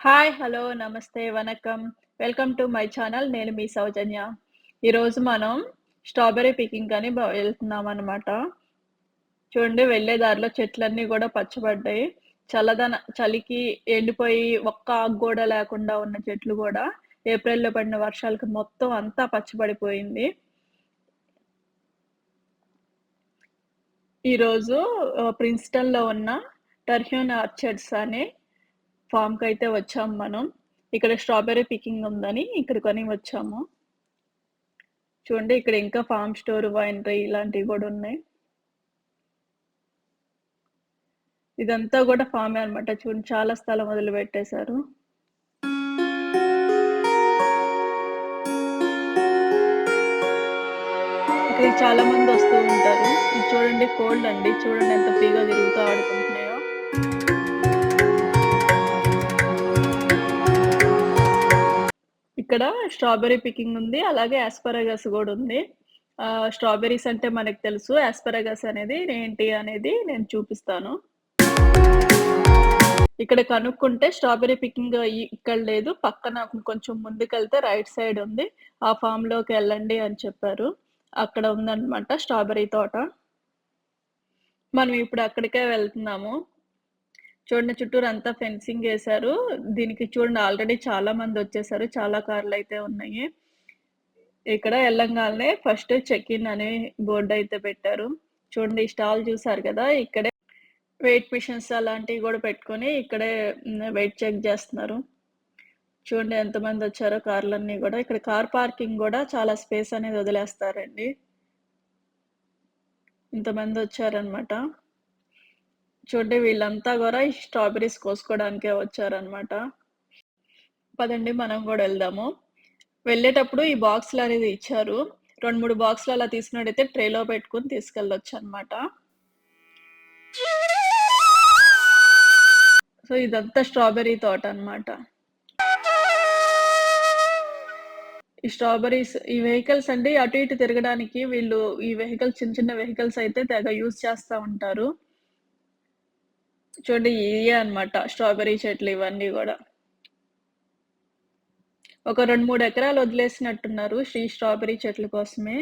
Hi! Hello! నమస్తే, వనకం welcome to my channel. నేను మీ సౌజన్య. ఈరోజు మనం స్ట్రాబెర్రీ పికింగ్ అని వెళ్తున్నాం అనమాట చూడండి వెళ్ళే దారిలో చెట్లన్నీ కూడా పచ్చబడ్డాయి. చల్లదన చలికి ఎండిపోయి ఒక్క ఆకు లేకుండా ఉన్న చెట్లు కూడా ఏప్రిల్‌లో పడిన వర్షాలకి మొత్తం అంతా పచ్చబడిపోయింది. ఈరోజు ప్రిన్స్‌టన్‌లో ఉన్న టర్హ్యూన్ ఆర్చర్డ్స్ అనే ఫార్మ్‌కయితే వచ్చాం మనం. ఇక్కడ స్ట్రాబెర్రీ పికింగ్ ఉందని ఇక్కడ కొని వచ్చాము. చూడండి ఇక్కడ ఇంకా ఫార్మ్ స్టోర్, వైనరీ ఇలాంటివి కూడా ఉన్నాయి. ఇదంతా కూడా ఫామే అనమాట. చూడండి చాలా స్థలం వదిలిపెట్టేశారు. ఇక్కడికి చాలా మంది వస్తూ ఉంటారు. ఇది చూడండి అండి చూడండి ఎంత ఫ్రీగా తిరుగుతూ ఆడుకుంటున్నాయో. ఇక్కడ స్ట్రాబెర్రీ పికింగ్ ఉంది. అలాగే ఆస్పరగస్ కూడా ఉంది. స్ట్రాబెరీస్ స్ట్రాబెర్రీస్ అంటే మనకు తెలుసు. ఆస్పరగస్ అనేది ఏంటి అనేది నేను చూపిస్తాను. ఇక్కడ కనుక్కుంటే స్ట్రాబెరీ పికింగ్ ఇక్కడ లేదు. పక్కన కొంచెం ముందుకెళ్తే రైట్ సైడ్ ఉంది. ఆ ఫామ్లోకి వెళ్ళండి అని చెప్పారు. అక్కడ ఉందన్నమాట స్ట్రాబెర్రీ తోట. మనం ఇప్పుడు అక్కడికే వెళ్తున్నాము. చూడండి చుట్టూరంతా ఫెన్సింగ్ వేశారు దీనికి చూడండి ఆల్రెడీ చాలా మంది వచ్చేసారు చాలా కార్లు అయితే ఉన్నాయి. ఇక్కడ వెళ్ళంగానే ఫస్ట్ చెక్ ఇన్ అనే బోర్డు అయితే పెట్టారు. చూడండి ఈ స్టాల్ చూసారు కదా ఇక్కడే వెయిట్ మిషన్స్ అలాంటివి కూడా పెట్టుకొని ఇక్కడే వెయిట్ చెక్ చేస్తున్నారు చూడండి ఎంతమందొచ్చారో కార్‌లన్నీ కూడా ఇక్కడ కార్ పార్కింగ్ కూడా చాలా స్పేస్ అనేది వదిలేస్తారండి. ఇంతమందొచ్చారనమాట. చూడండి వీళ్ళంతా కూడా ఈ స్ట్రాబెర్రీస్ కోసుకోవడానికే వచ్చారనమాట. పదండి మనం కూడా వెళ్దాము వెళ్ళేటప్పుడు ఈ బాక్సులనేది ఇచ్చారు. 2, 3 బాక్సులు అలా తీసుకున్నట్టయితే ట్రేలో పెట్టుకొని తీసుకెళ్ళొచ్చనమాట. సో, ఇదంతా స్ట్రాబెర్రీ తోటనమాట. ఈ స్ట్రాబెర్రీస్ ఈ వెహికల్స్ అండి అటు ఇటు తిరగడానికి వీళ్ళు ఈ వెహికల్స్ చిన్న చిన్న వెహికల్స్ అయితే తెగ యూజ్ చేస్తూ ఉంటారు. చూడండి ఇదే అనమాట స్ట్రాబెర్రీ చెట్లు ఇవన్నీ కూడా ఒక 2, 3 ఎకరాలు వదిలేసినట్టున్నారు శ్రీ స్ట్రాబెర్రీ చెట్ల కోసమే.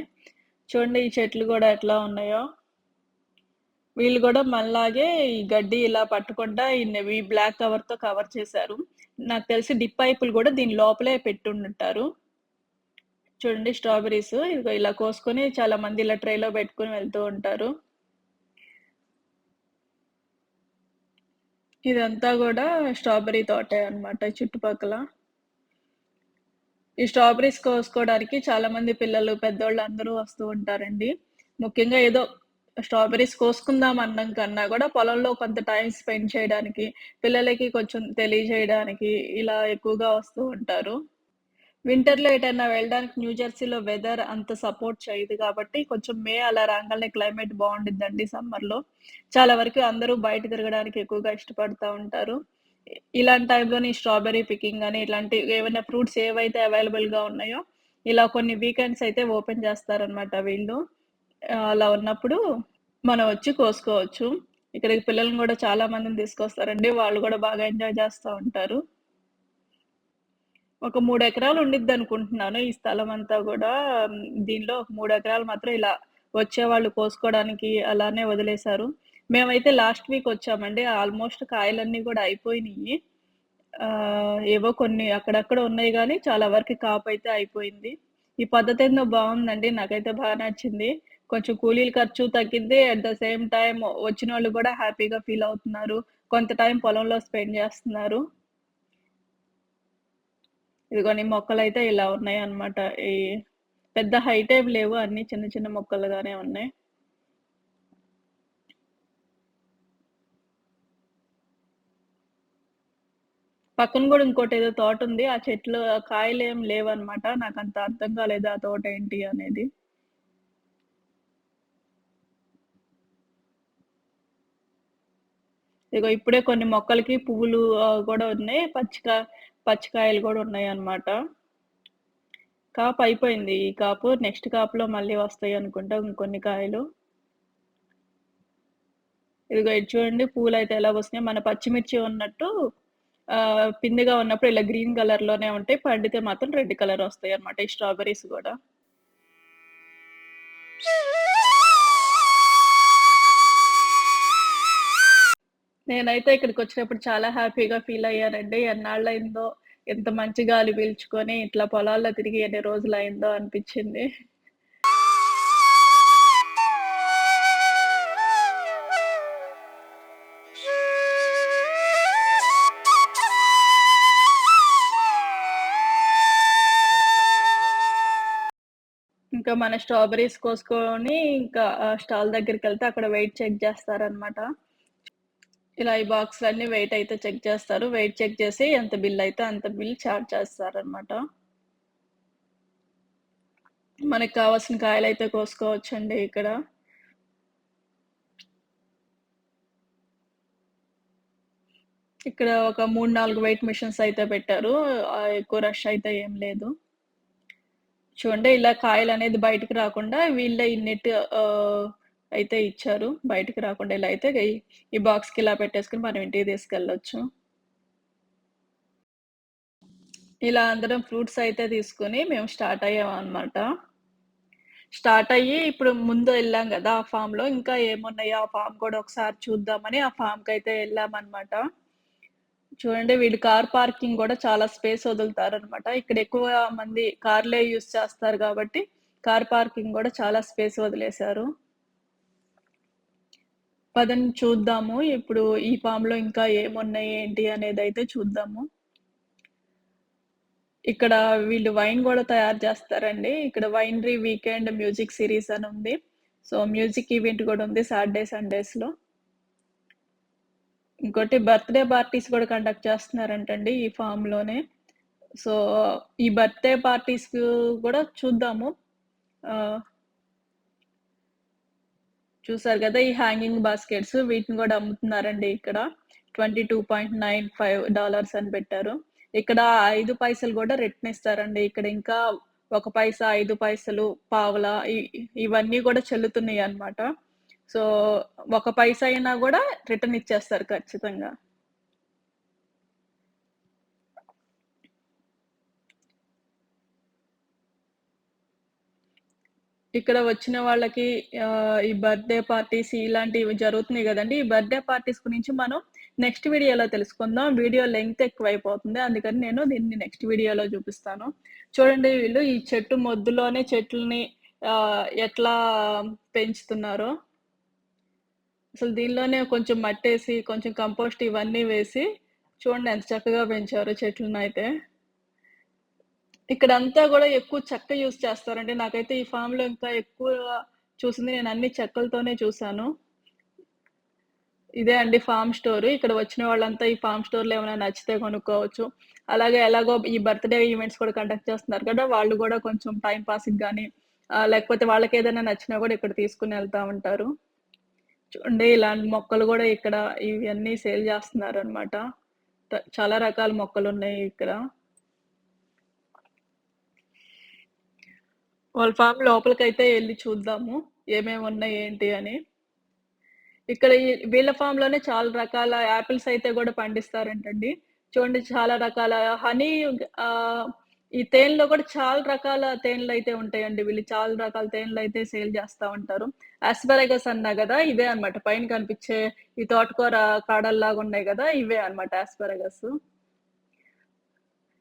చూడండి ఈ చెట్లు కూడా ఎట్లా ఉన్నాయో. వీళ్ళు కూడా మళ్ళాగే ఈ గడ్డి ఇలా పట్టకుండా ఈ బ్లాక్ కవర్‌తో కవర్ చేశారు. నాకు తెలిసి డిప్ పైపులు కూడా దీని లోపలే పెట్టుంటారు చూడండి స్ట్రాబెర్రీస్ ఇలా కోసుకొని చాలా మంది ఇలా ట్రేలో పెట్టుకొని వెళ్తూ ఉంటారు. ఇదంతా కూడా స్ట్రాబెర్రీ తోటే అనమాట చుట్టుపక్కల. ఈ స్ట్రాబెర్రీస్ కోసుకోవడానికి చాలా మంది పిల్లలు, పెద్దోళ్ళు అందరూ వస్తూ ఉంటారండి. ముఖ్యంగా ఏదో స్ట్రాబెర్రీస్ కోసుకుందాం అన్నం కన్నా కూడా పొలంలో కొంత టైం స్పెండ్ చేయడానికి, పిల్లలకి కొంచెం తెలియజేయడానికి ఇలా ఎక్కువగా వస్తూ ఉంటారు. వింటర్‌లో ఎటైనా వెళ్ళడానికి న్యూ జెర్సీలో వెదర్ అంత సపోర్ట్ చేయదు కాబట్టి కొంచెం మే అలా రాగానే క్లైమేట్ బావుండిద్దండి సమ్మర్‌లో. చాలా వరకు అందరూ బయట తిరగడానికి ఎక్కువగా ఇష్టపడతా ఉంటారు. ఇలాంటి టైంలోని స్ట్రాబెర్రీ పికింగ్ అని ఇలాంటి ఏవైనా ఫ్రూట్స్ ఏవైతే అవైలబుల్‌గా ఉన్నాయో, ఇలా కొన్ని వీకెండ్స్ అయితే ఓపెన్ చేస్తారనమాట వీళ్ళు. అలా ఉన్నప్పుడు మనం వచ్చి కోసుకోవచ్చు. ఇక్కడికి పిల్లల్ని కూడా చాలా మందిని తీసుకొస్తారండి. వాళ్ళు కూడా బాగా ఎంజాయ్ చేస్తూ ఉంటారు. ఒక మూడు ఎకరాలు ఉండిద్దనుకుంటున్నాను ఈ స్థలం అంతా కూడా దీనిలో ఒక 3 ఎకరాలు మాత్రం ఇలా వచ్చేవాళ్ళు కోసుకోవడానికి అలానే వదిలేశారు. మేమైతే లాస్ట్ వీక్ వచ్చామండి. ఆల్మోస్ట్ కాయలన్నీ కూడా అయిపోయినాయి ఏవో కొన్ని అక్కడక్కడ ఉన్నాయి కానీ చాలా వరకు కాపయితే అయిపోయింది. ఈ పద్ధతి పద్ధతేందో బాగుందండి నాకైతే బాగా నచ్చింది. కొంచెం కూలీల ఖర్చు తగ్గింది అట్ ద సేమ్ వచ్చిన వాళ్ళు కూడా హ్యాపీగా ఫీల్ అవుతున్నారు. కొంత టైం పొలంలో స్పెండ్ చేస్తున్నారు ఇదిగోని మొక్కలు అయితే ఇలా ఉన్నాయి అనమాట ఈ పెద్ద హైట్ ఏవి లేవు. అన్ని చిన్న చిన్న మొక్కలుగానే ఉన్నాయి. పక్కన గూడా ఇంకోటేదో తోటుంది. ఆ చెట్లు కాయలు ఏం లేవన్నమాట. అంత అర్థం కాలేదు ఆ తోట ఏంటి అనేది. ఇదిగో ఇప్పుడే కొన్ని మొక్కలకి పువ్వులు కూడా ఉన్నాయి. పచ్చిక పచ్చికాయలు గూడా ఉన్నాయన్నమాట. కాపు అయిపోయింది. ఈ కాపు నెక్స్ట్ కాపులో మళ్ళీ వస్తాయి అనుకుంటా ఇంకొన్ని కాయలు. ఇదిగో ఇది చూడండి అయితే ఎలా వస్తున్నాయి మన పచ్చిమిర్చి ఉన్నట్టు పిందిగా ఉన్నప్పుడు ఇలా గ్రీన్ కలర్‌లోనే ఉంటాయి. పండితే మాత్రం రెడ్ కలర్ వస్తాయి అనమాట ఈ స్ట్రాబెర్రీస్ కూడా నేనైతే ఇక్కడికి వచ్చినప్పుడు చాలా హ్యాపీగా ఫీల్ అయ్యానండి. ఎన్నాళ్ళైందో ఎంత మంచి గాలి పీల్చుకొని ఇట్లా పొలాల్లో తిరిగి ఎన్ని రోజులు అయిందో అనిపించింది ఇంకా మన స్ట్రాబెర్రీస్ కోసుకొని ఇంకా స్టాల్ దగ్గరికి వెళ్తే అక్కడ వెయిట్ చెక్ చేస్తారనమాట ఇలా ఈ బాక్స్ అన్ని వెయిట్ అయితే చెక్ చేస్తారు. వెయిట్ చెక్ చేసి ఎంత బిల్ అయితే అంత బిల్ చార్జ్ చేస్తారనమాట. మనకు కావాల్సిన కాయలు అయితే కోసుకోవచ్చండి ఇక్కడ. ఇక్కడ ఒక 3, 4 వెయిట్ మిషన్స్ అయితే పెట్టారు. ఎక్కువ రష్ అయితే ఏం లేదు. చూడండి ఇలా కాయలు అనేది బయటకు రాకుండా వీళ్ళే ఈ నెట్ అయితే ఇచ్చారు. బయటికి రాకుండా ఇలా అయితే ఈ బాక్స్‌కి ఇలా పెట్టేసుకొని మనం ఇంటికి తీసుకెళ్ళొచ్చు. ఇలా అందరం ఫ్రూట్స్ అయితే తీసుకొని మేము స్టార్ట్ అయ్యామనమాట. స్టార్ట్ అయ్యి ఇప్పుడు ముందు వెళ్ళాం కదా ఆ ఫామ్లో ఇంకా ఏమున్నాయో ఆ ఫామ్ కూడా ఒకసారి చూద్దామని ఆ ఫామ్కి అయితే వెళ్ళామన్నమాట చూడండి వీళ్ళు కార్ పార్కింగ్ కూడా చాలా స్పేస్ వదులుతారు అనమాట ఇక్కడ ఎక్కువ మంది కార్లే యూజ్ చేస్తారు కాబట్టి కార్ పార్కింగ్ కూడా చాలా స్పేస్ వదిలేశారు. పదండి చూద్దాము. ఇప్పుడు ఈ ఫామ్లో ఇంకా ఏమున్నాయి, ఏంటి అనేది అయితే చూద్దాము. ఇక్కడ వీళ్ళు వైన్ కూడా తయారు చేస్తారండి. ఇక్కడ వైనరీ వీకెండ్ మ్యూజిక్ సిరీస్ అని ఉంది. సో, మ్యూజిక్ ఈవెంట్ కూడా ఉంది సాటర్‌డే, సండేస్‌లో. ఇంకోటి బర్త్‌డే పార్టీస్ కూడా కండక్ట్ చేస్తున్నారంటండి ఈ ఫామ్లోనే సో, ఈ బర్త్‌డే పార్టీస్ కూడా చూద్దాము. చూసారు కదా ఈ హ్యాంగింగ్ బాస్కెట్స్ వీటిని కూడా అమ్ముతున్నారండి ఇక్కడ. $22.95 అని పెట్టారు. ఇక్కడ ఐదు పైసలు కూడా రిటర్న్ ఇస్తారండి. ఇక్కడ ఇంకా ఒక పైసా, ఐదు పైసలు, పావలా ఇవన్నీ కూడా చెల్లుతున్నాయి అనమాట సో, ఒక పైసా అయినా కూడా రిటర్న్ ఇచ్చేస్తారు ఖచ్చితంగా. ఇక్కడ వచ్చిన వాళ్ళకి ఈ బర్త్‌డే పార్టీస్ ఇలాంటివి జరుగుతున్నాయి కదండి ఈ బర్త్‌డే పార్టీస్ గురించి మనం నెక్స్ట్ వీడియోలో తెలుసుకుందాం. వీడియో లెంగ్త్ ఎక్కువైపోతుంది. అందుకని నేను దీన్ని నెక్స్ట్ వీడియోలో చూపిస్తాను. చూడండి వీళ్ళు ఈ చెట్టు మొద్దులోనే చెట్లని ఎట్లా పెంచుతున్నారో. అసలు దీనిలోనే కొంచెం మట్టేసి, కొంచెం కంపోస్ట్ ఇవన్నీ వేసి చూడండి ఎంత చక్కగా పెంచారో అయితే ఇక్కడంతా కూడా ఎక్కువ చెక్క యూజ్ చేస్తారండి. నాకైతే ఈ ఫార్మ్‌లో ఇంకా ఎక్కువ చూసింది నేను అన్ని చెక్కలతోనే చూసాను. ఇదే అండి ఫార్మ్ స్టోర్. ఇక్కడ వచ్చిన వాళ్ళంతా ఈ ఫార్మ్ స్టోర్‌లో ఏమైనా నచ్చితే కొనుక్కోవచ్చు. అలాగే ఎలాగో ఈ బర్త్‌డే ఈవెంట్స్ కూడా కండక్ట్ చేస్తున్నారు కదా! వాళ్ళు కూడా కొంచెం టైం పాసింగ్ కానీ లేకపోతే వాళ్ళకి ఏదైనా నచ్చినా కూడా ఇక్కడ తీసుకుని వెళ్తా ఉంటారు. చూడండి ఇలాంటి మొక్కలు కూడా ఇక్కడ ఇవన్నీ సేల్ చేస్తున్నారు అనమాట చాలా రకాల మొక్కలు ఉన్నాయి ఇక్కడ. వాళ్ళ ఫామ్ లోపలికైతే వెళ్ళి చూద్దాము. ఏమేమి ఉన్నాయి ఏంటి అని. ఇక్కడ ఈ వీళ్ళ లోనే చాలా రకాల యాపిల్స్ అయితే కూడా పండిస్తారంటండి. చూడండి చాలా రకాల హనీ ఈ తేనెలో కూడా చాలా రకాల తేనెలు అయితే ఉంటాయండి. వీళ్ళు చాలా రకాల తేనెలు అయితే సేల్ చేస్తా ఉంటారు. ఆస్పరాగస్ అన్నా కదా ఇవే అన్నమాట. పైన కనిపించే ఈ తోటకూర కాడల్లాగా ఉన్నాయి కదా ఇవే అన్నమాట ఆస్పరాగస్.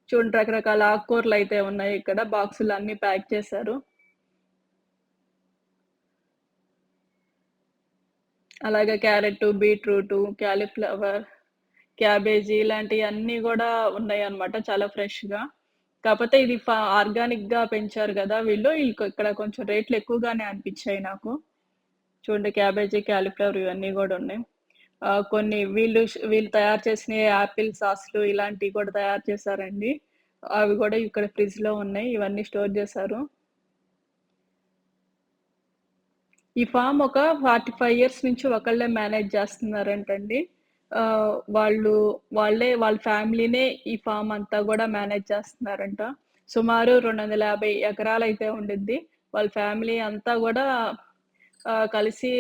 చూడండి రకరకాల ఆకుకూరలు అయితే ఉన్నాయి ఇక్కడ. బాక్సులు అన్నీ ప్యాక్ చేశారు. అలాగే క్యారెట్టు, బీట్రూటు, క్యాలిఫ్లవర్ క్యాబేజీ ఇలాంటివి అన్నీ కూడా ఉన్నాయి అనమాట చాలా ఫ్రెష్‌గా. కాకపోతే ఇది ఫ ఆర్గానిక్‌గా పెంచారు కదా వీళ్ళు ఇక్కడ కొంచెం రేట్లు ఎక్కువగానే అనిపించాయి నాకు. చూడండి క్యాబేజీ, కాలీఫ్లవర్ ఇవన్నీ కూడా ఉన్నాయి. కొన్ని వీళ్ళు వీళ్ళు తయారు చేసిన యాపిల్ సాస్‌లు ఇలాంటివి కూడా తయారు చేశారండి. అవి కూడా ఇక్కడ ఫ్రిడ్జ్‌లో ఉన్నాయి. ఇవన్నీ స్టోర్ చేశారు ఈ ఫామ్ ఒక 45 ఇయర్స్ నుంచి ఒకళ్ళే మేనేజ్ చేస్తున్నారంటండి. వాళ్ళు వాళ్ళే వాళ్ళ ఫ్యామిలీనే ఈ ఫామ్ అంతా కూడా మేనేజ్ చేస్తున్నారంట. సుమారు రెండు వందల యాభై ఎకరాలు అయితే ఉండిద్ది. వాళ్ళ ఫ్యామిలీ అంతా కూడా కలిసి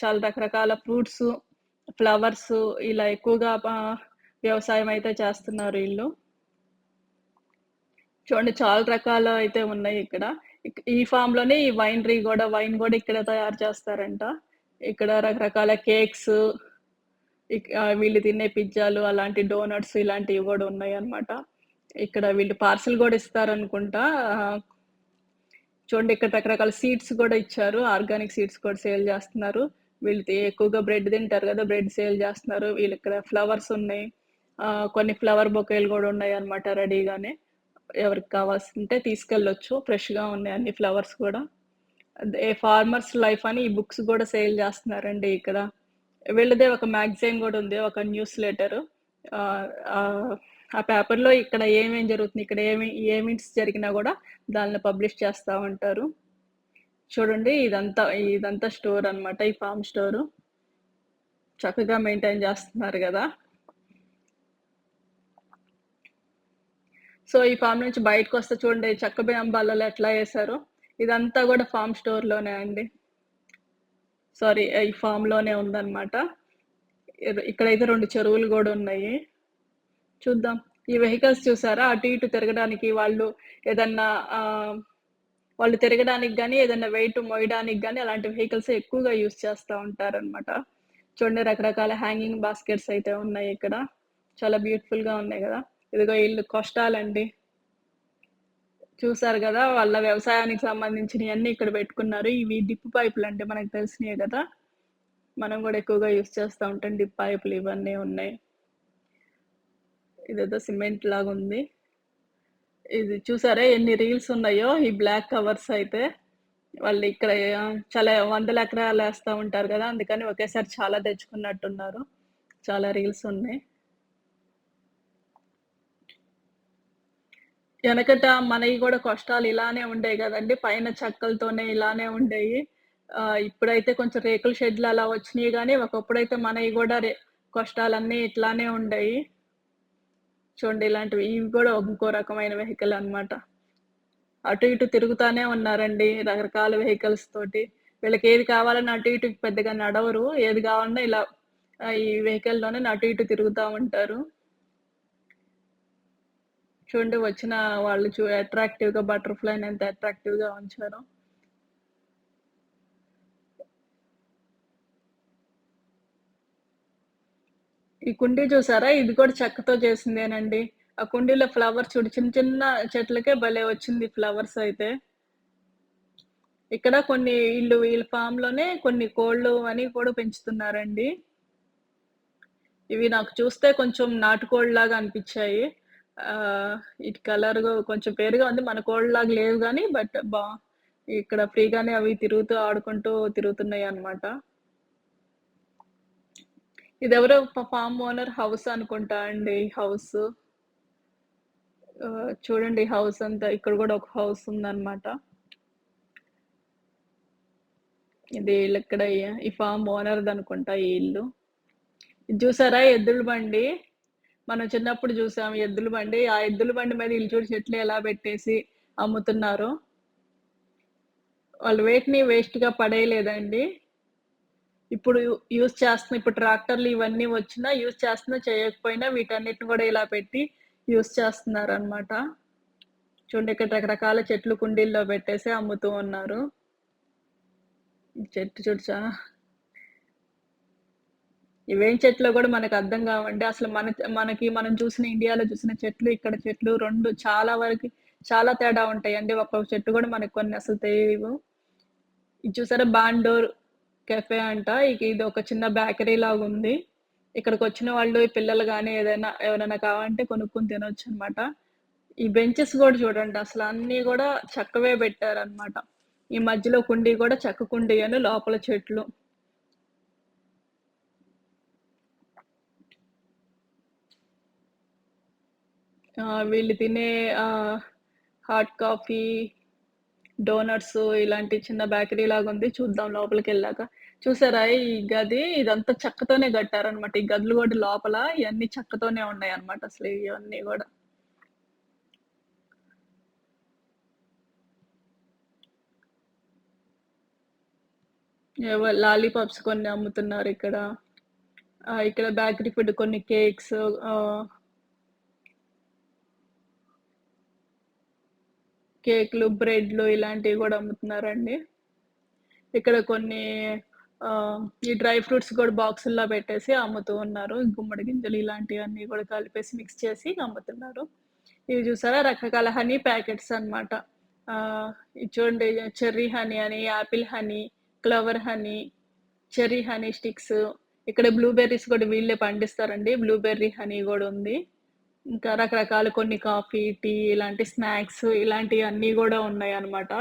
చాలా రకరకాల ఫ్రూట్స్ ఫ్లవర్స్ ఇలా ఎక్కువగా వ్యవసాయం అయితే చేస్తున్నారు వీళ్ళు చూడండి చాలా రకాలు అయితే ఉన్నాయి ఇక్కడ. ఈ ఫామ్లోనే ఈ వైనరీ కూడా వైన్ కూడా ఇక్కడ తయారు చేస్తారంట. ఇక్కడ రకరకాల కేక్స్ వీళ్ళు తినే పిజ్జాలు అలాంటి డోనట్స్ ఇలాంటివి గూడా ఉన్నాయన్నమాట. ఇక్కడ వీళ్ళు పార్సెల్ కూడా ఇస్తారనుకుంటా. అనుకుంటా చూడండి ఇక్కడ రకరకాల సీడ్స్ కూడా ఇచ్చారు. ఆర్గానిక్ సీడ్స్ కూడా సేల్ చేస్తున్నారు వీళ్ళు ఎక్కువగా బ్రెడ్ తింటారు కదా బ్రెడ్ సేల్ చేస్తున్నారు వీళ్ళు ఇక్కడ ఫ్లవర్స్ ఉన్నాయి. కొన్ని ఫ్లవర్ బొకేలు కూడా ఉన్నాయి అనమాట రెడీగానే. ఎవరికి కావాల్సింటే తీసుకెళ్ళొచ్చు. ఫ్రెష్‌గా ఉన్నాయి అన్ని ఫ్లవర్స్ కూడా ఏ ఫార్మర్స్ లైఫ్ అని ఈ బుక్స్ కూడా సేల్ చేస్తున్నారండి ఇక్కడ. వీళ్ళదే ఒక మ్యాగజైన్ కూడా ఉంది. ఒక న్యూస్ లెటర్ ఆ పేపర్‌లో ఇక్కడ ఏమేం జరుగుతుంది, ఇక్కడ ఏమి ఈవెంట్స్ జరిగినా కూడా దానిని పబ్లిష్ చేస్తూ ఉంటారు. చూడండి ఇదంతా ఇదంతా స్టోర్ అన్నమాట. ఈ ఫార్మ్ స్టోరు. చక్కగా మెయింటైన్ చేస్తున్నారు కదా సో, ఈ ఫార్మ్ నుంచి బయటకొస్తే చూడండి చెక్క బియ్యం ఎట్లా ఏసారో. ఇదంతా కూడా ఫార్మ్ స్టోర్‌లోనే అండి. సారీ ఈ ఫామ్లోనే ఉందన్నమాట. ఇక్కడైతే రెండు చెరువులు కూడా ఉన్నాయి. చూద్దాం. ఈ వెహికల్స్ చూసారా? అటు ఇటు తిరగడానికి వాళ్ళు ఏదన్నా వాళ్ళు తిరగడానికి కానీ ఏదైనా వెయిట్ మోయడానికి కానీ అలాంటి వెహికల్స్ ఎక్కువగా యూస్ చేస్తా ఉంటారన్నమాట. చూడండి రకరకాల హ్యాంగింగ్ బాస్కెట్స్ అయితే ఉన్నాయి ఇక్కడ. చాలా బ్యూటిఫుల్గా ఉన్నాయి కదా ఇదిగో వీళ్ళు కష్టాలండి చూసారు కదా వాళ్ళ వ్యవసాయానికి సంబంధించినయన్నీ ఇక్కడ పెట్టుకున్నారు. ఇవి డిప్ పైపులు అంటే మనకు తెలిసినాయి కదా మనం కూడా ఎక్కువగా యూస్ చేస్తా ఉంటాం. డిప్ పైపులు ఇవన్నీ ఉన్నాయి. ఇదేదో సిమెంట్ లాగా ఉంది ఇది చూసారా ఎన్ని రీల్స్ ఉన్నాయో ఈ బ్లాక్ కవర్స్ అయితే. వాళ్ళు ఇక్కడ చాలా వందల ఎకరాలు వేస్తూ ఉంటారు కదా అందుకని ఒకేసారి చాలా తెచ్చుకున్నట్టున్నారు. చాలా రీల్స్ ఉన్నాయి. వెనకట మనవి కూడా కొష్టాలు ఇలానే ఉండేవి కదండి పైన చెక్కలతోనే ఇలానే ఉండేవి ఇప్పుడైతే కొంచెం రేకుల షెడ్‌లు అలా వచ్చినాయి కానీ ఒకప్పుడైతే మనవి కూడా రే కష్టాలన్నీ ఇట్లానే ఉండేవి చూడండి ఇలాంటివి. ఇవి కూడా ఇంకో రకమైన వెహికల్ అన్నమాట. అటు ఇటు తిరుగుతానే ఉన్నారండి రకరకాల వెహికల్స్ తోటి. వీళ్ళకి ఏది కావాలని అటు ఇటు పెద్దగా నడవరు. ఏది కావాలన్నా ఇలా ఈ వెహికల్‌లోనే అటు ఇటు తిరుగుతా ఉంటారు. చూడండి వచ్చిన వాళ్ళు చూ అట్రాక్టివ్‌గా బటర్‌ఫ్లైని ఎంత అట్రాక్టివ్‌గా ఉంచారో. ఈ కుండీ చూసారా? ఇది కూడా చెక్కతో చేసిందేనండి. ఆ కుండీలో ఫ్లవర్స్ చూడు చిన్న చిన్న చెట్లకే భలే వచ్చింది ఫ్లవర్స్ అయితే. ఇక్కడ కొన్ని వీళ్ళు వీళ్ళ ఫార్మ్‌లోనే కొన్ని కోళ్ళు అని కూడా పెంచుతున్నారండి. ఇవి నాకు చూస్తే కొంచెం నాటుకోడిలాగా అనిపిచ్చాయి. అనిపించాయి ఇటు కలర్ కొంచెం పేరుగా ఉంది. మన కోళ్ళలాగా లేవు కానీ బట్ బా ఇక్కడ ఫ్రీగానే అవి తిరుగుతూ, ఆడుకుంటూ తిరుగుతున్నాయి అన్నమాట ఇదెవరో ఎవరో ఫార్మ్ ఓనర్ హౌస్ అనుకుంటా అండి. హౌస్ చూడండి హౌస్ అంతా ఇక్కడ కూడా ఒక హౌస్ ఉందన్నమాట. ఇది ఇక్కడ ఈ ఫార్మ్ ఓనర్‌దనుకుంటా ఈ ఇల్లు. చూసారా ఎద్దుల బండి. మనం చిన్నప్పుడు చూసాం ఎద్దుల బండి. ఆ ఎద్దుల బండి మీద ఇల్లు చూడు చెట్లు ఎలా పెట్టేసి అమ్ముతున్నారు వాళ్ళు వేటిని వేస్ట్‌గా పడేయలేదండి. ఇప్పుడు యూస్ యూజ్ చేస్తున్న ఇప్పుడు ట్రాక్టర్లు ఇవన్నీ వచ్చినా యూజ్ చేస్తున్నా, చేయకపోయినా వీటన్నిటిని కూడా ఇలా పెట్టి యూజ్ చేస్తున్నారన్నమాట. చూడండి ఇక్కడ రకరకాల చెట్లు కుండీల్లో పెట్టేసి అమ్ముతూ ఉన్నారు. ఈ చెట్టు చూడచా ఇవేం చెట్లు కూడా మనకు అర్థం కావండి. అసలు మన మనకి మనం చూసిన ఇండియాలో చూసిన చెట్లు, ఇక్కడ చెట్లు రెండు చాలా వరకి చాలా తేడా ఉంటాయండి. ఒక్కొక్క చెట్టు కూడా మనకు కొన్ని అసలు తెలియవు ఇది చూసారా బాండోర్ కెఫే అంట. ఇక ఇది ఒక చిన్న బేకరీ లాగా ఉంది ఇక్కడికి వచ్చిన వాళ్ళు పిల్లలు కానీ ఏదైనా ఎవరైనా కావాలంటే కొనుక్కొని తినొచ్చన్నమాట. ఈ బెంచెస్ కూడా చూడండి అసలు అన్నీ కూడా చెక్కవే పెట్టారన్నమాట. ఈ మధ్యలో కుండీ కూడా చెక్క అని లోపల చెట్లు. వీళ్ళు తినే హాట్ కాఫీ, డోనట్స్ ఇలాంటి చిన్న బేకరీ లాగా ఉంది చూద్దాం లోపలికి వెళ్ళాక. చూసారా ఈ గది ఇదంతా చెక్కతోనే కట్టారన్నమాట. ఈ గదులు కూడా లోపల ఇవన్నీ చెక్కతోనే ఉన్నాయన్నమాట అసలు ఇవన్నీ కూడా. ఏవో లాలీపాప్స్ కొన్ని అమ్ముతున్నారు ఇక్కడ. ఇక్కడ బేకరీ ఫుడ్ కొన్ని కేక్స్ ఆహ్ కేక్‌లు, బ్రెడ్‌లు ఇలాంటివి కూడా అమ్ముతున్నారండి. ఇక్కడ కొన్ని ఈ డ్రై ఫ్రూట్స్ కూడా బాక్సుల్లో పెట్టేసి అమ్ముతూ ఉన్నారు. గుమ్మడి గింజలు ఇలాంటివన్నీ కూడా కలిపేసి మిక్స్ చేసి అమ్ముతున్నారు. ఇవి చూసారా రకరకాల హనీ ప్యాకెట్స్ అన్నమాట. చూడండి చెర్రీ హనీ అని, apple honey, clover honey, cherry honey sticks ఇక్కడ బ్లూబెర్రీస్ కూడా వీళ్ళే పండిస్తారండి. బ్లూబెర్రీ హనీ కూడా ఉంది. ఇంకా రకరకాల కొన్ని కాఫీ, టీ ఇలాంటి స్నాక్స్ ఇలాంటివి అన్నీ కూడా ఉన్నాయి అనమాట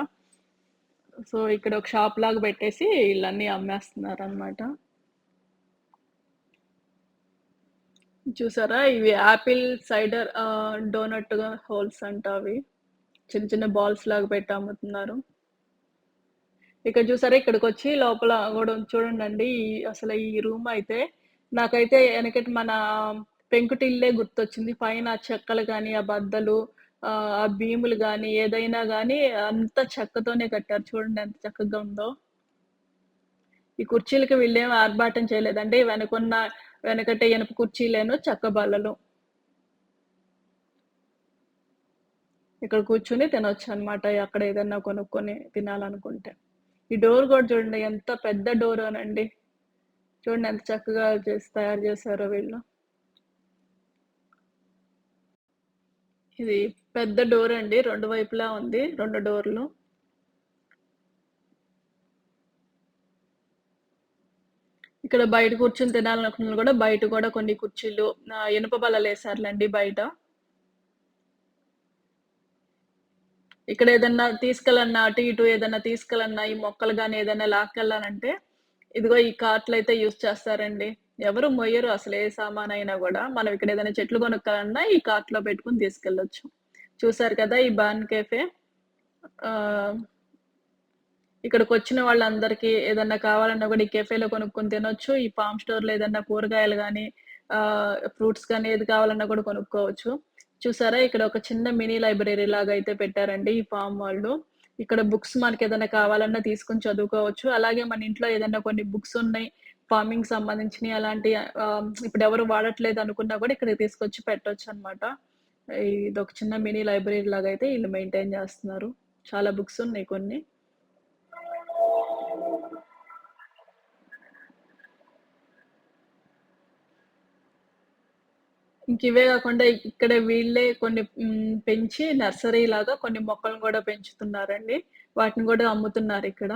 సో, ఇక్కడ ఒక షాప్ లాగా పెట్టేసి వీళ్ళన్నీ అమ్మేస్తున్నారు అనమాట చూసారా? ఇవి యాపిల్ సైడర్ డోనట్‌గా హోల్స్ అంట అవి. చిన్న చిన్న బాల్స్ లాగా పెట్టి అమ్ముతున్నారు. ఇక్కడ చూసారా? ఇక్కడికి వచ్చి లోపల కూడా చూడండి అసలు ఈ రూమ్ అయితే నాకైతే వెనకటి మన పెంకుటిల్లే గుర్తొచ్చింది. పైన చెక్కలు కానీ ఆ బద్దలు ఆ భీములు కానీ ఏదైనా కానీ అంత చెక్కతోనే కట్టారు. చూడండి ఎంత చక్కగా ఉందో. ఈ కుర్చీలకి వీళ్ళేం ఆర్భాటం చేయలేదండి. వెనకున్న వెనకట ఇనుప కుర్చీలేను, చెక్క బల్లలు. ఇక్కడ కూర్చొని తినొచ్చన్నమాట. అక్కడ ఏదన్నా కొనుక్కొని తినాలనుకుంటే. ఈ డోర్ కూడా చూడండి ఎంత పెద్ద డోర్ అనండి చూడండి ఎంత చక్కగా చేసి తయారు చేశారో వీళ్ళు. ఇది పెద్ద డోర్ అండి రెండు వైపులా ఉంది. రెండు డోర్లు. ఇక్కడ బయట కూర్చొని తినాలనుకున్న కూడా బయట కూడా కొన్ని కుర్చీలు ఇనుప బలలు వేసారులండి బయట. ఇక్కడ ఏదన్నా తీసుకెళ్ళన్నా అటు ఇటు ఏదన్నా తీసుకెళ్ళన్నా ఈ మొక్కలు కానీ ఏదైనా లాక్కెళ్ళాలంటే ఇదిగో ఈ కార్ట్‌లయితే యూజ్ చేస్తారండి. ఎవరు మొయ్యరు అసలు ఏ సామాన్ అయినా కూడా మనం ఇక్కడ ఏదైనా చెట్లు కొనుక్కాలన్నా ఈ కార్ట్లో పెట్టుకొని తీసుకెళ్ళొచ్చు. చూసారు కదా! ఈ బాన్ కేఫే. ఇక్కడికి వచ్చిన వాళ్ళందరికీ ఏదన్నా కావాలన్నా కూడా ఈ కేఫేలో కొనుక్కొని తినొచ్చు. ఈ పామ్ స్టోర్‌లో ఏదన్నా కూరగాయలు కానీ ఫ్రూట్స్ కానీ ఏది కావాలన్నా కూడా కొనుక్కోవచ్చు. చూసారా? ఇక్కడ ఒక చిన్న మినీ లైబ్రరీ లాగా అయితే పెట్టారండి ఈ ఫామ్ వాళ్ళు. ఇక్కడ బుక్స్ మనకి ఏదైనా కావాలన్నా తీసుకొని చదువుకోవచ్చు. అలాగే మన ఇంట్లో ఏదన్నా కొన్ని బుక్స్ ఉన్నాయి. ఫార్మింగ్ సంబంధించిన అలాంటి ఇప్పుడు ఎవరు వాడట్లేదు అనుకున్నా కూడా ఇక్కడికి తీసుకొచ్చి పెట్టొచ్చన్నమాట. ఇదొక చిన్న మినీ లైబ్రరీ లాగా అయితే వీళ్ళు మెయింటైన్ చేస్తున్నారు చాలా బుక్స్ ఉన్నాయి కొన్ని. ఇంక ఇవే ఇక్కడ వీళ్ళే కొన్ని పెంచి నర్సరీ లాగా కొన్ని మొక్కలను కూడా పెంచుతున్నారండి. వాటిని కూడా అమ్ముతున్నారు ఇక్కడ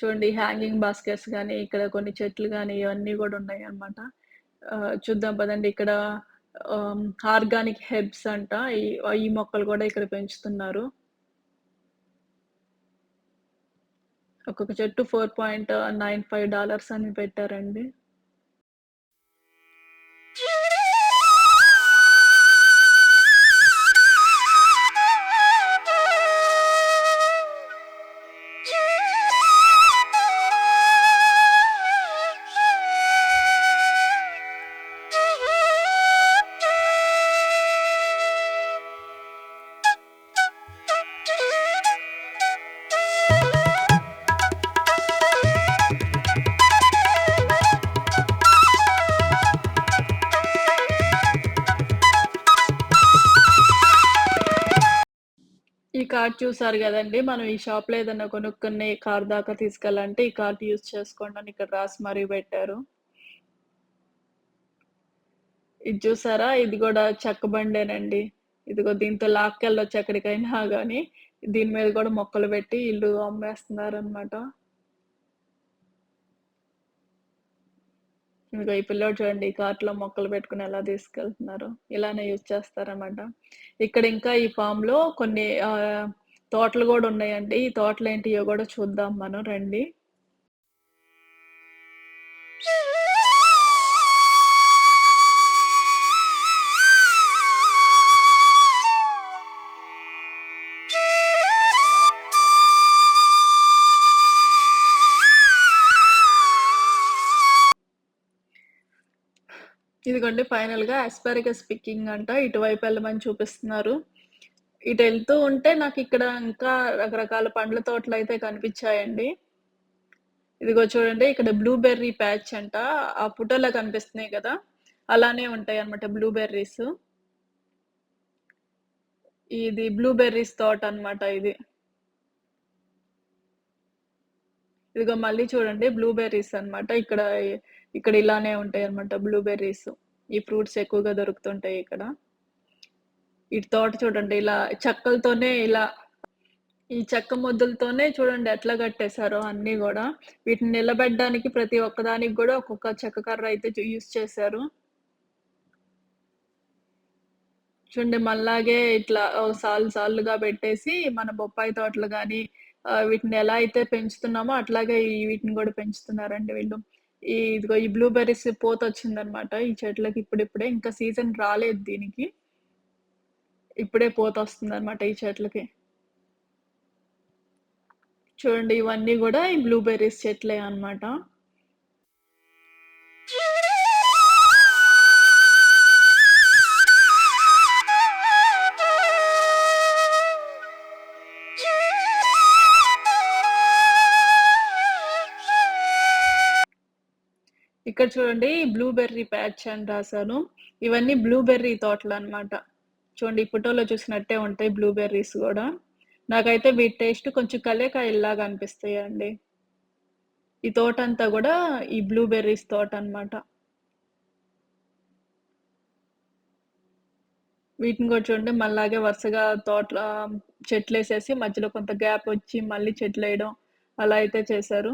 చూడండి హ్యాంగింగ్ బాస్కెట్స్ కానీ ఇక్కడ కొన్ని చెట్లు కానీ ఇవన్నీ కూడా ఉన్నాయన్నమాట. అనమాట చూద్దాం పదండి ఇక్కడ ఆర్గానిక్ హెబ్స్ అంట. ఈ మొక్కలు కూడా ఇక్కడ పెంచుతున్నారు. ఒక్కొక్క చెట్టు $4.95 అని పెట్టారండి. ఈ చూసారు కదండి మనం ఈ షాప్లో ఏదైనా కొనుక్కునే కార్ దాకా తీసుకెళ్ళాలంటే ఈ కార్ట్ యూజ్ చేసుకోండి అని ఇక్కడ రాసి మరీ పెట్టారు. ఇది చూసారా? ఇది కూడా చెక్క బండేనండి. ఇదిగో దీంతో లాక్కెళ్ళొచ్చు ఎక్కడికైనా కానీ దీని మీద కూడా మొక్కలు పెట్టి ఇల్లు అమ్మేస్తున్నారు అనమాట ఇదిగో ఈ పిల్లోడు చూడండి ఈ కార్ట్‌లో మొక్కలు పెట్టుకొని ఎలా తీసుకెళ్తున్నారు ఇలానే యూజ్ చేస్తారన్నమాట. ఇక్కడ ఇంకా ఈ ఫార్మ్‌లో కొన్ని తోటలు కూడా ఉన్నాయండి. ఈ తోటలు ఏంటియో కూడా చూద్దాం మనం రండి. ఇదిగోండి ఫైనల్గా ఆస్పారగస్ పికింగ్ అంట. ఇటువైపు వెళ్ళమని చూపిస్తున్నారు. ఇటు వెళ్తూ ఉంటే నాకు ఇక్కడ ఇంకా రకరకాల పండ్ల తోటలు అయితే కనిపించాయండి ఇదిగో చూడండి ఇక్కడ బ్లూబెర్రీ ప్యాచ్ అంట. ఆ ఫోటోలో కనిపిస్తున్నాయి కదా! అలానే ఉంటాయి అనమాట బ్లూబెర్రీస్. ఇది బ్లూబెర్రీస్ తోటన్నమాట ఇది. ఇదిగో మళ్ళీ చూడండి బ్లూబెర్రీస్ అన్నమాట. ఇక్కడ ఇక్కడ ఇలానే ఉంటాయి అనమాట బ్లూబెర్రీస్. ఈ ఫ్రూట్స్ ఎక్కువగా దొరుకుతుంటాయి ఇక్కడ. ఇటు తోట చూడండి ఇలా చెక్కలతోనే ఇలా ఈ చెక్క ముద్దులతోనే చూడండి ఎట్లా కట్టేశారో అన్నీ కూడా వీటిని నిలబెట్టడానికి ప్రతి ఒక్కదానికి కూడా ఒక్కొక్క చెక్క కర్ర అయితే యూస్ యూజ్ చేశారు. చూడండి మళ్ళాగే ఇట్లా సాల్ సాలు పెట్టేసి మన బొప్పాయి తోటలు కానీ వీటిని ఎలా అయితే పెంచుతున్నామో అట్లాగే ఈ వీటిని కూడా పెంచుతున్నారండి వీళ్ళు. ఈ ఇదిగో ఈ బ్లూబెర్రీస్ పోత వచ్చిందనమాట ఈ చెట్లకి ఇప్పుడిప్పుడే. ఇంకా సీజన్ రాలేదు దీనికి. ఇప్పుడే పోత వస్తుందన్నమాట ఈ చెట్లకి. చూడండి ఇవన్నీ కూడా ఈ బ్లూబెర్రీస్ చెట్లే అన్నమాట. ఇక్కడ చూడండి బ్లూబెర్రీ ప్యాచ్ అని రాశాను ఇవన్నీ బ్లూబెర్రీ తోటలు అనమాట చూడండి ఈ ఫోటోలో చూసినట్టే ఉంటాయి బ్లూబెర్రీస్ కూడా నాకైతే వీటి టేస్ట్ కొంచెం కలేకాయల్లాగా అనిపిస్తాయండి. ఈ తోట అంతా కూడా ఈ బ్లూబెర్రీస్ తోట అనమాట వీటిని కూడా చూడండి మళ్ళాగే వరుసగా తోట చెట్లు వేసేసి మధ్యలో కొంత గ్యాప్ వచ్చి మళ్ళీ చెట్లు వేయడం అలా అయితే చేశారు.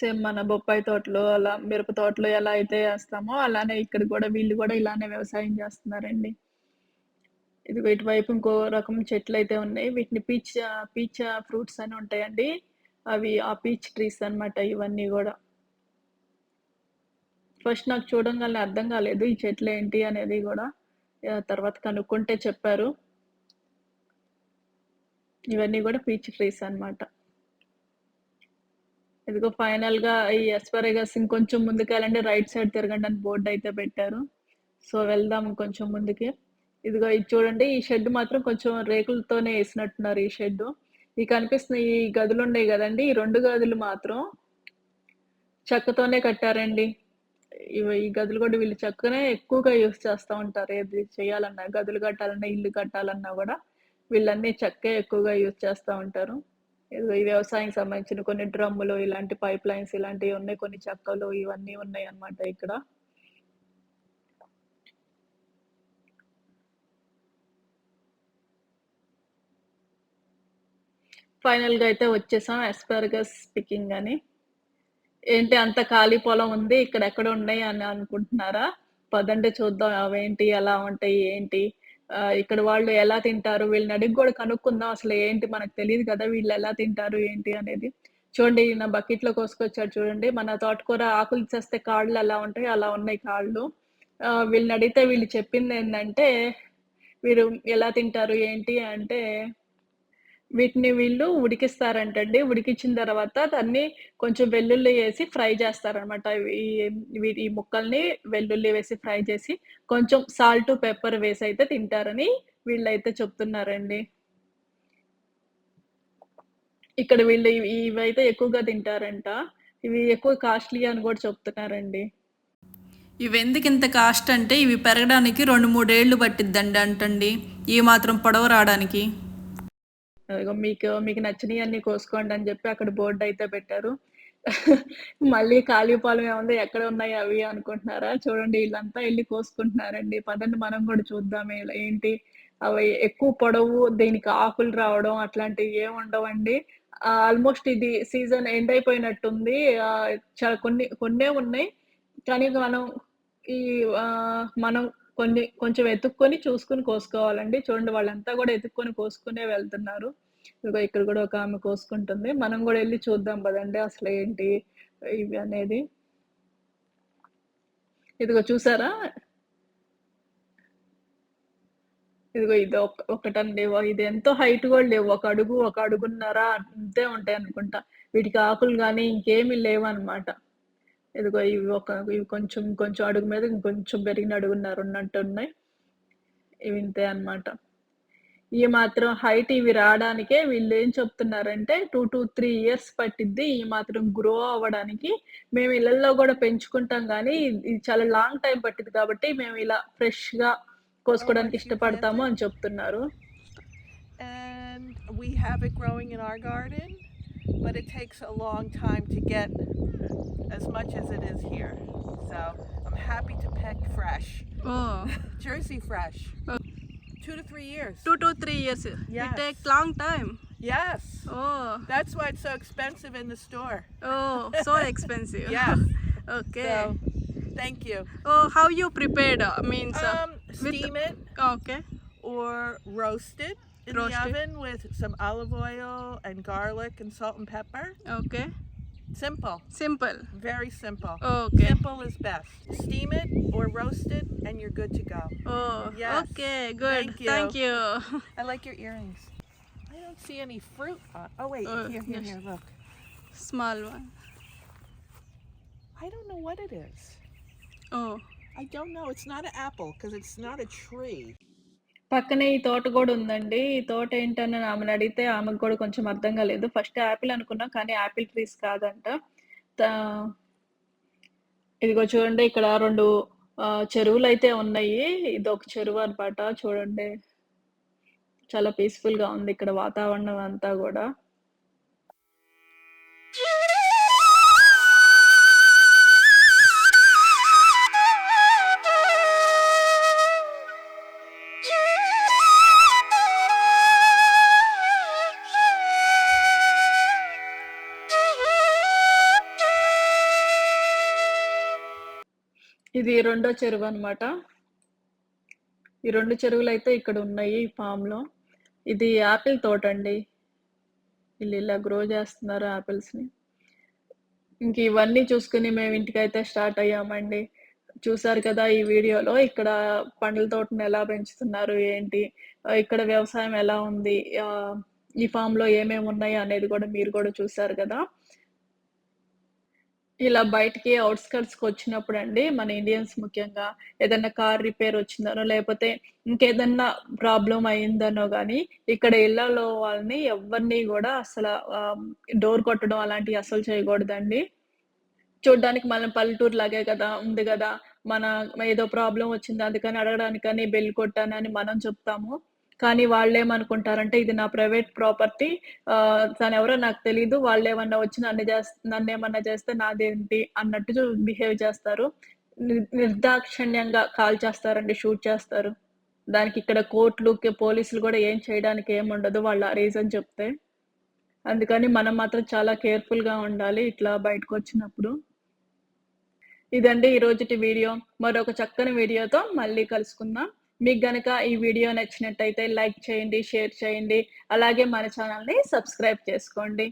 సేమ్ మన బొప్పాయి తోటలో అలా మిరప తోటలో ఎలా అయితే వేస్తామో అలానే ఇక్కడ కూడా వీళ్ళు కూడా ఇలానే వ్యవసాయం చేస్తున్నారండి ఇది ఇటువైపు ఇంకో రకం చెట్లయితే ఉన్నాయి. వీటిని పీచ్ పీచ్ ఫ్రూట్స్ అని ఉంటాయండి. అవి ఆ పీచ్ ట్రీస్ అన్నమాట ఇవన్నీ కూడా ఫస్ట్ నాకు చూడంగానే అర్థం కాలేదు. ఈ చెట్లు ఏంటి అనేది కూడా తర్వాత కనుక్కుంటే చెప్పారు. ఇవన్నీ కూడా పీచ్ ట్రీస్ అనమాట ఇదిగో ఫైనల్గా ఈ అస్పరాగస్ ఇంకొంచెం ముందుకెళ్ళండి రైట్ సైడ్ తిరగండి అని బోర్డు అయితే పెట్టారు. సో, వెళ్దాం కొంచెం ముందుకి. ఇదిగో ఇది చూడండి ఈ షెడ్ మాత్రం కొంచెం రేకులతోనే వేసినట్టున్నారు ఈ షెడ్డు. ఈ కనిపిస్తున్న ఈ గదులు ఉన్నాయి కదండి ఈ రెండు గదులు మాత్రం చెక్కతోనే కట్టారండి. ఇవి ఈ గదులు కూడా వీళ్ళు చెక్కనే ఎక్కువగా యూజ్ చేస్తా ఉంటారు. ఏది చేయాలన్నా గదులు కట్టాలన్నా, ఇల్లు కట్టాలన్నా కూడా వీళ్ళన్నీ చెక్కే ఎక్కువగా యూజ్ చేస్తా ఉంటారు. ఈ వ్యవసాయానికి సంబంధించిన కొన్ని డ్రమ్ములు, ఇలాంటి పైప్ లైన్స్ ఇలాంటివి ఉన్నాయి. కొన్ని చెక్కలు ఇవన్నీ ఉన్నాయి అన్నమాట ఇక్కడ. ఫైనల్‌గా అయితే వచ్చేసాం అస్పారగస్ పికింగ్ అని. ఏంటి అంత ఖాళీ పొలం ఉంది. ఇక్కడ ఎక్కడ ఉన్నాయి అని అనుకుంటున్నారా? పదండి చూద్దాం అవేంటి? ఎలా ఉంటాయి? ఏంటి? ఇక్కడ వాళ్ళు ఎలా తింటారు? వీళ్ళని అడిగి కూడా కనుక్కుందాం. అసలు ఏంటి మనకు తెలియదు కదా! వీళ్ళు ఎలా తింటారు? ఏంటి అనేది. చూడండి ఈయన బకెట్‌లో కోసుకొచ్చాడు చూడండి. మన తోటకూర ఆకులు చేస్తే కాళ్ళు ఎలా ఉంటాయి అలా ఉన్నాయి కాళ్ళు. వీళ్ళని అడిగితే వీళ్ళు చెప్పింది ఏంటంటే వీరు ఎలా తింటారు? ఏంటి అంటే వీటిని వీళ్ళు ఉడికిస్తారంటండి. ఉడికించిన తర్వాత దాన్ని కొంచెం వెల్లుల్లి వేసి ఫ్రై చేస్తారనమాట. ఈ ఈ ముక్కల్ని వెల్లుల్లి వేసి ఫ్రై చేసి, కొంచెం సాల్ట్ పెప్పర్ వేసి అయితే తింటారని వీళ్ళైతే చెప్తున్నారండి. ఇక్కడ వీళ్ళు ఇవి ఇవైతే ఎక్కువగా తింటారంట. ఇవి ఎక్కువ కాస్ట్‌లీ అని కూడా చెప్తున్నారండి. ఇవి ఎందుకు ఇంత కాస్ట్ అంటే ఇవి పెరగడానికి రెండు మూడేళ్ళు పట్టిద్దండి అంటండి. ఈ మాత్రం పొడవ రావడానికి మీకు మీకు మీకు అన్ని కోసుకోండి అని చెప్పి అక్కడ బోర్డ్ అయితే పెట్టారు. మళ్ళీ ఖాళీ ఏముంది ఎక్కడ ఉన్నాయి అవి అనుకుంటున్నారా? చూడండి వీళ్ళంతా వెళ్ళి కోసుకుంటున్నారండి. పదండి మనం కూడా చూద్దాం ఏంటి? అవి ఎక్కువ పొడవు దీనికి ఆకులు రావడం అట్లాంటివి ఏమి ఉండవండి. ఆల్‌మోస్ట్ ఇది సీజన్ ఎండ్ అయిపోయినట్టుంది. చాలా కొన్ని కొన్నే ఉన్నాయి. కానీ మనం ఈ మనం కొన్ని కొంచెం వెతుక్కొని చూసుకొని కోసుకోవాలండి. చూడండి వాళ్ళంతా కూడా ఎత్తుక్కొని కోసుకునే వెళ్తున్నారు. ఇదిగో ఇక్కడ కూడా ఒక ఆమె కోసుకుంటుంది. మనం కూడా వెళ్ళి చూద్దాం పదండి ఏంటి ఇవి అనేది. ఇదిగో చూసారా? ఇదిగో ఇది ఒక ఒకటండి. ఇది ఎంతో హైట్ కూడా లేవు. ఒక అడుగు, ఒక అడుగున్నర అంతే ఉంటాయనుకుంటా. వీటికి ఆకులు కానీ ఇంకేమి లేవన్నమాట. ఇదిగో ఇవి ఒక ఇవి కొంచెం కొంచెం అడుగు మీద ఇంకొంచెం పెరిగిన అడుగున్నర ఉన్నట్టున్నాయి. ఇవి ఇంతే అన్నమాట. ఈ మాత్రం హైట్ ఇవి రాడానికే వీళ్ళేం చెప్తున్నారంటే 2-3 ఇయర్స్ పట్టిద్ది ఈ మాత్రం గ్రో అవ్వడానికి. మేము ఇళ్ళల్లో గూడా పెంచుకుంటాం గానీ, ఇది చాలా లాంగ్ టైమ్ పట్టిద్ది కాబట్టి మేము ఇలా ఫ్రెష్‌గా కోసుకోవడానికి ఇష్టపడతాము? అని చెప్తున్నారు. And we have it growing in our garden, but it takes a long time to get as much as it is here. So I'm happy to pick fresh. Oh. Jersey fresh. Oh. Two to three years. Two to three years. Yes. It takes long time. Yes. Oh. That's why it's so expensive in the store. Oh, so expensive. Yeah. okay. So, thank you. Oh, how you prepared? I means uh, um, steam it. Okay. Or roast it in roast the oven it. with some olive oil and garlic and salt and pepper. Okay. Simple. Simple. Very simple. Oh, okay. Simple is best. Steam it or roast it and you're good to go. Oh, yes. okay. Good. Thank you. Thank you. I like your earrings. I don't see any fruit on. Oh, wait. Oh, here, here, here. Look. Small one. I don't know what it is. Oh. I don't know. It's not an apple because it's not a tree. పక్కనే ఈ తోట కూడా ఉందండి. ఈ తోట ఏంటని ఆమెని అడిగితే ఆమెకు కూడా కొంచెం అర్థం కాలేదు. ఫస్ట్ యాపిల్ అనుకున్నా కానీ యాపిల్ ట్రీస్ కాదంట. తా ఇదిగో చూడండి ఇక్కడ 2 ఆహ్, చెరువులైతే ఉన్నాయి. ఇదొక చెరువు అన్నమాట చూడండి. చాలా పీస్‌ఫుల్‌గా ఉంది ఇక్కడ వాతావరణం అంతా గూడా. ఇది రెండో చెరువు అన్నమాట. ఈ రెండు చెరువులు అయితే ఇక్కడ ఉన్నాయి ఈ ఫామ్‌లో. ఇది యాపిల్ తోటండి. వీళ్ళు ఇలా గ్రో చేస్తున్నారు యాపిల్స్‌ని. ఇంక ఇవన్నీ చూసుకొని మేము ఇంటికైతే స్టార్ట్ అయ్యామండి. చూసారు కదా ఈ వీడియోలో ఇక్కడ పండ్ల తోటని ఎలా పెంచుతున్నారు ఏంటి? ఇక్కడ వ్యవసాయం ఎలా ఉంది? ఈ ఈ ఫామ్‌లో ఏమేమి ఉన్నాయి అనేది కూడా మీరు కూడా చూసారు కదా! ఇలా బయటికి వచ్చినప్పుడు అండి మన ఇండియన్స్ ముఖ్యంగా ఏదైనా కార్ రిపేర్ వచ్చిందనో, లేకపోతే ఇంకేదన్నా ప్రాబ్లం అయిందనో కానీ ఇక్కడ ఇళ్ళలో వాళ్ళని ఎవ్వరిని కూడా అసలు డోర్ కొట్టడం అలాంటివి అసలు చేయకూడదండి. చూడ్డానికి మనం పల్లెటూరు లాగే కదా! ఉంది కదా మన ఏదో ప్రాబ్లం వచ్చింది అందుకని అడగడానికని బెల్ కొట్టానని మనం చెప్తాము. కానీ వాళ్ళేమనుకుంటారంటే ఇది నా ప్రైవేట్ ప్రాపర్టీ. తను ఎవరో నాకు తెలియదు వాళ్ళు ఏమన్నా వచ్చి నన్ను చేస్తే నన్ను ఏమన్నా చేస్తే నాదేంటి అన్నట్టు బిహేవ్ చేస్తారు. నిర్దాక్షిణ్యంగా కాల్ కాల్చేస్తారండి. షూట్ చేస్తారు. దానికి ఇక్కడ కోర్ట్‌లు, పోలీసులు కూడా ఏం చేయడానికి ఏముండదు. వాళ్ళు ఆ రీజన్ చెప్తే. అందుకని మనం మాత్రం చాలా కేర్‌ఫుల్‌గా ఉండాలి ఇట్లా బయటకు వచ్చినప్పుడు ఇదండి ఈరోజుటి వీడియో. మరొక చక్కని వీడియోతో మళ్ళీ కలుసుకుందాం. మీకు గనక ఈ వీడియో నచ్చినట్టయితే లైక్ చేయండి, షేర్ చేయండి. అలాగే మన ఛానల్ని సబ్స్క్రైబ్ చేసుకోండి.